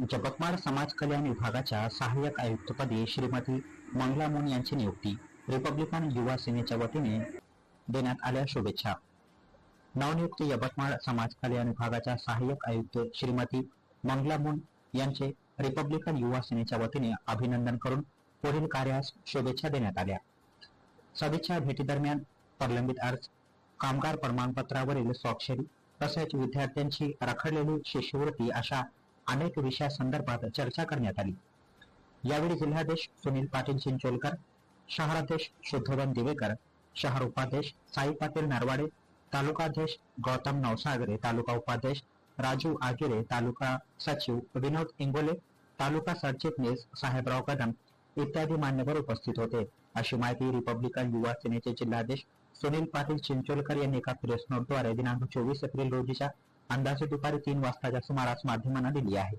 जपतमाळ समाज कल्याण विभागाच्या सहाय्यक आयुक्तपदी श्रीमती मंगला मुन यांची नियुक्ती रिपब्लिकन युवा सेनेच्या वतीने देण्यात आल्या शुभेच्छा. नवनियुक्त यवतमाळ समाज कल्याण विभागाच्या सहाय्यक आयुक्त श्रीमती मंगला मुन यांचे रिपब्लिकन युवा सेनेच्या वतीने अभिनंदन करून पुढील कार्यास शुभेच्छा देण्यात आल्या. सदिच्छा भेटीदरम्यान प्रलंबित अर्ज कामगार प्रमाणपत्रावरील स्वाक्षरी तसेच विद्यार्थ्यांची रखडलेली शिष्यवृत्ती अशा अनेक विषयासंदर्भात चर्चा करण्यात आली. यावेळी जिल्हाध्यक्ष सुनील पाटील चिंचोलकर शहराध्यक्ष शुद्धवन दिवेकर शहर उपाध्यक्ष साई पाटील नरवाडे तालुकाध्यक्ष गौतम नवसागरे तालुका उपाध्यक्ष राजू आगिरे तालुका सचिव विनोद इंगोले तालुका सरचिटणीस साहेबराव कदम इत्यादी मान्यवर उपस्थित होते. अशी माहिती रिपब्लिकन युवा सेनेचे जिल्हाध्यक्ष सुनील पाटील चिंचोलकर यांनी एका प्रेस नोटद्वारे दिनांक चोवीस एप्रिल रोजीच्या अंदाजे दुपारी तीन वाजताच्या सुमारास माध्यमांना दिली आहे.